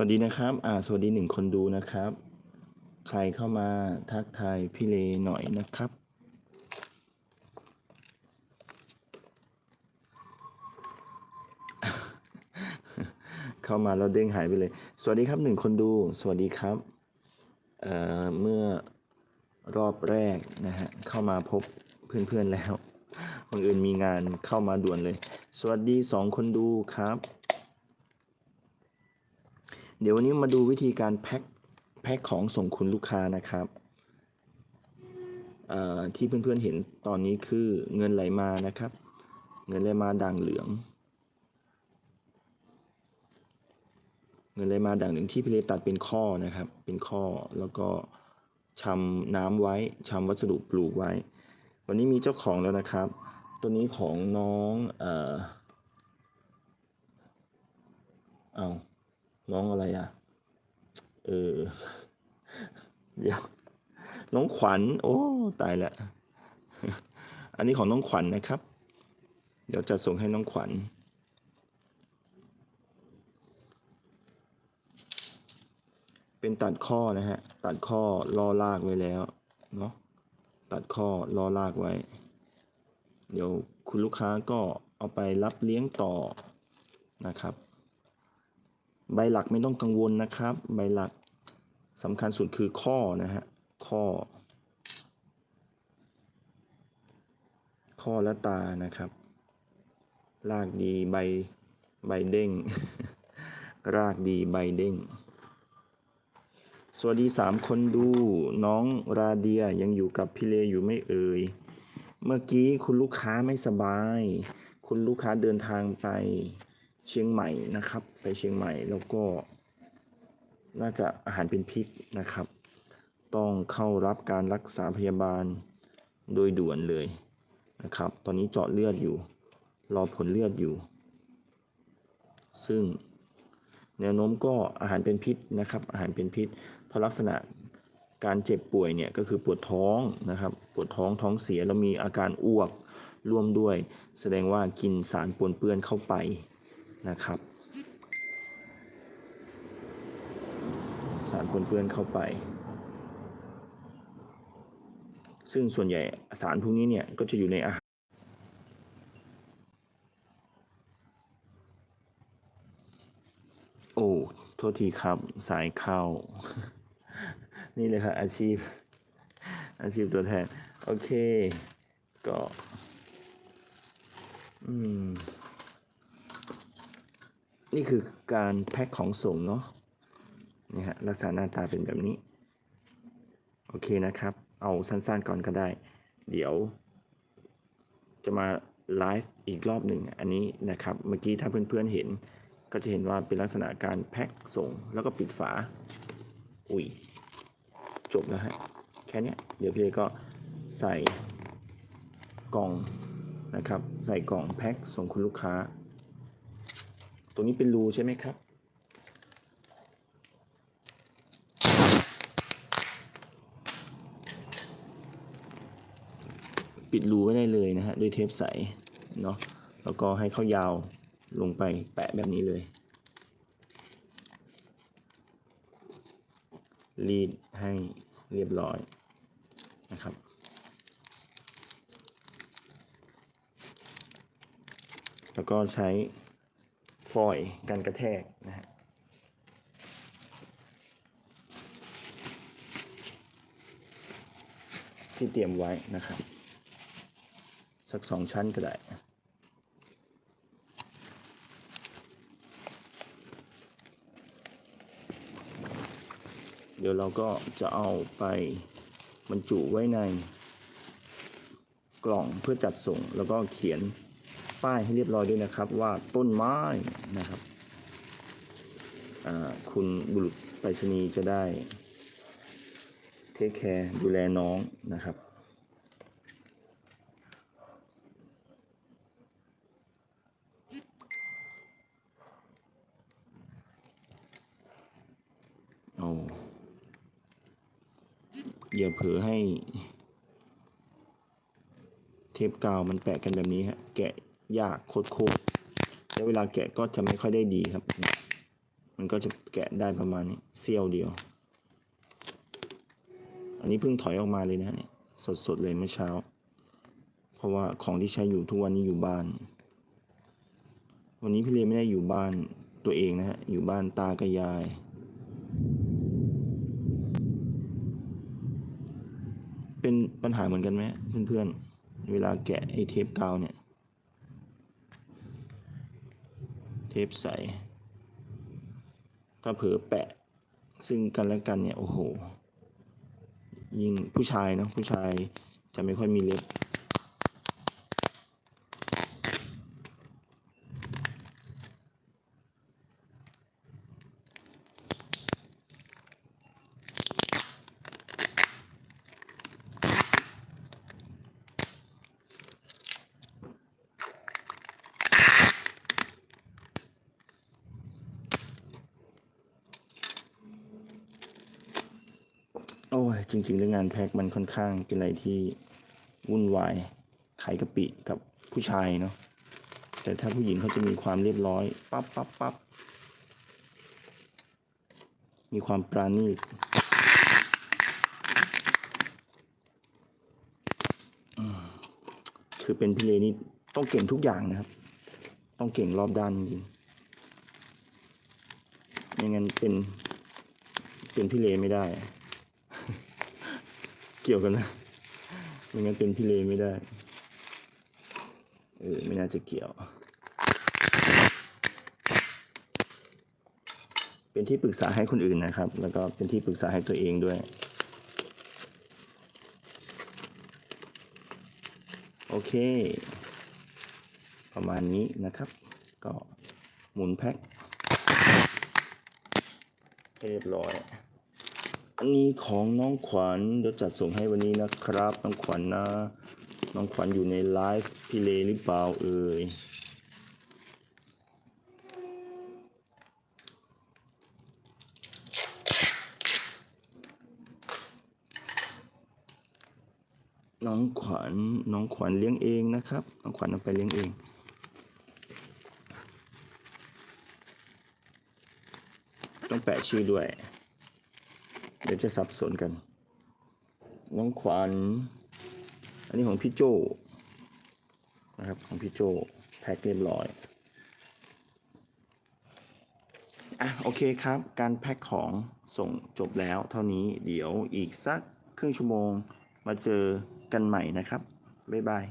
วัสดีนะครับ อ่า สวัสดีหนึ่งคนดูนะครับ ใครเข้ามาทักทายพี่เลหน่อยนะครับ เข้ามาแล้วเด้งหายไปเลย สวัสดีครับหนึ่งคนดู สวัสดีครับ เอ่อ เมื่อรอบแรกนะฮะ เข้ามาพบเพื่อนๆแล้วบังเอิญมีงานเข้ามาด่วนเลย สวัสดีสองคนดูครับ เดี๋ยววันนี้มาดูวิธีการแพ็คแพ็คของส่งคุณลูกค้านะครับที่เพื่อนๆเห็นตอนนี้คือเงินไหลมานะครับ เงินไหลมาด่างเหลือง เงินไหลมาด่างเหลืองที่พี่เลตัดเป็นข้อนะครับ เป็นข้อแล้วก็ชำน้ำไว้ชำวัสดุปลูกไว้ วันนี้มีเจ้าของแล้วนะครับ ตัวนี้ของน้องเอ่อเอา น้องอะไรอะ เออ เดี๋ยว น้องขวัญ โอ้ ตายละ อันนี้ของน้องขวัญนะครับ เดี๋ยวจะส่งให้น้องขวัญ เป็นตัดข้อนะฮะ ตัดข้อล่อลากไว้แล้วเนาะ ตัดข้อล่อลากไว้ เดี๋ยวคุณลูกค้าก็เอาไปรับเลี้ยงต่อนะครับ ใบหลักไม่ต้องกังวลนะครับ ใบหลักสำคัญสุดคือข้อนะฮะข้อ ข้อและตานะครับ รากดีใบใบเด้ง รากดีใบเด้ง สวัสดีสามคนดูน้องราเดียยังอยู่กับพี่เลอยู่ไม่เอ่ย เมื่อกี้คุณลูกค้าไม่สบาย คุณลูกค้าเดินทางไป เชียงใหม่นะครับ ไปเชียงใหม่แล้วก็ น่าจะอาหารเป็นพิษนะครับ ต้องเข้ารับการรักษาพยาบาลโดยด่วนเลยนะครับ ตอนนี้เจาะเลือดอยู่ รอผลเลือดอยู่ ซึ่งแนวโน้มก็อาหารเป็นพิษนะครับ อาหารเป็นพิษ เพราะลักษณะการเจ็บป่วยเนี่ยก็คือปวดท้องนะครับ ปวดท้องท้องเสียแล้วมีอาการอ้วกร่วมด้วย แสดงว่ากินสารปนเปื้อนเข้าไป นะครับ สารปนเปื้อนเข้าไป ซึ่งส่วนใหญ่สารพวกนี้เนี่ยก็จะอยู่ในอาหารโอ้โทษทีครับสายเข้า นี่เลยครับอาชีพ อาชีพตัวแทน โอเค ก็ อืม นี่คือการแพ็คของส่งเนาะนี่ฮะลักษณะหน้าตาเป็นแบบนี้ โอเคนะครับ เอาสั้นๆก่อนก็ได้ เดี๋ยว จะมาไลฟ์อีกรอบหนึ่งอันนี้นะครับ เมื่อกี้ถ้าเพื่อนๆเห็น ก็จะเห็นว่าเป็นลักษณะการแพ็คส่งแล้วก็ปิดฝา อุ้ยจบแล้วฮะแค่นี้เดี๋ยวพี่ก็ใส่กล่องนะครับ ใส่กล่องแพ็คส่งคุณลูกค้า ตรงนี้เป็นรูใช่ไหมครับ ปิดรูไว้ได้เลยนะฮะด้วยเทปใสเนาะแล้วก็ให้เข้ายาวลงไปแปะแบบนี้เลยรีดให้เรียบร้อยนะครับ แล้วก็ใช้ ฟอยกันกระแทกนะฮะที่เตรียมไว้นะครับ สักสองชั้นก็ได้เดี๋ยวเราก็จะเอาไปบรรจุไว้ในกล่องเพื่อจัดส่งแล้วก็เขียน ป้ายให้เรียบร้อยด้วยนะครับ ว่าต้นไม้นะครับคุณบุรุษไปรษณีย์จะได้เทคแคร์ดูแลน้องนะครับเออย่าเผลอให้เทปกาวมันแปะกันแบบนี้ฮะ แกะ ยากโคตรๆแล้วเวลาแกะก็จะไม่ค่อยได้ดีครับ มันก็จะแกะได้ประมาณนี้เสี้ยวเดียว อันนี้เพิ่งถอยออกมาเลยนะเนี่ยสดๆเลยเมื่อเช้า เพราะว่าของที่ใช้อยู่ทุกวันนี้อยู่บ้าน วันนี้พี่เลไม่ได้อยู่บ้านตัวเองนะฮะ อยู่บ้านตากับยายเป็นปัญหาเหมือนกันไหมเพื่อนๆ เวลาแกะไอ้เทปกาวเนี่ย เท ปใส ถ้าเผลอแปะซึ่งกันและกันเนี่ย โอ้โห ยิ่งผู้ชายนะผู้ชายจะไม่ค่อยมีเล็บ โอ้ยจริงๆเรื่องงานแพ็คมันค่อนข้างเป็นอะไรที่วุ่นวายขายกะปิกับผู้ชายเนาะแต่ถ้าผู้หญิงเขาจะมีความเรียบร้อยปั๊บปั๊บปั๊บมีความปราณีตคือเป็นพี่เลนี่ต้องเก่งทุกอย่างนะครับ ต้องเก่งรอบด้านจริงๆไม่งั้นเป็นเป็นพี่เลไม่ได้ เกี่ยวกันนะไม่งั้นเป็นพี่เลไม่ได้ เออไม่น่าจะเกี่ยว เป็นที่ปรึกษาให้คนอื่นนะครับ แล้วก็เป็นที่ปรึกษาให้ตัวเองด้วย โอเค ประมาณนี้นะครับ ก็หมุนแพ็คเรียบร้อย อันนี้ของน้องขวัญเดี๋ยวจัดส่งให้วันนี้นะครับ น้องขวัญนะ น้องขวัญอยู่ในไลฟ์พี่เลหรือเปล่าเอ่ยน้องขวัญน้องขวัญเลี้ยงเองนะครับ น้องขวัญเอาไปเลี้ยงเอง ต้องแปะชื่อด้วย เดี๋ยวจะสับสนกัน น้องขวัญอันนี้ของพี่โจนะครับของพี่โจแพ็คเรียบร้อยอะโอเคครับ การแพ็คของส่งจบแล้วเท่านี้เดี๋ยวอีกสักครึ่งชั่วโมงมาเจอกันใหม่นะครับ บ๊ายบาย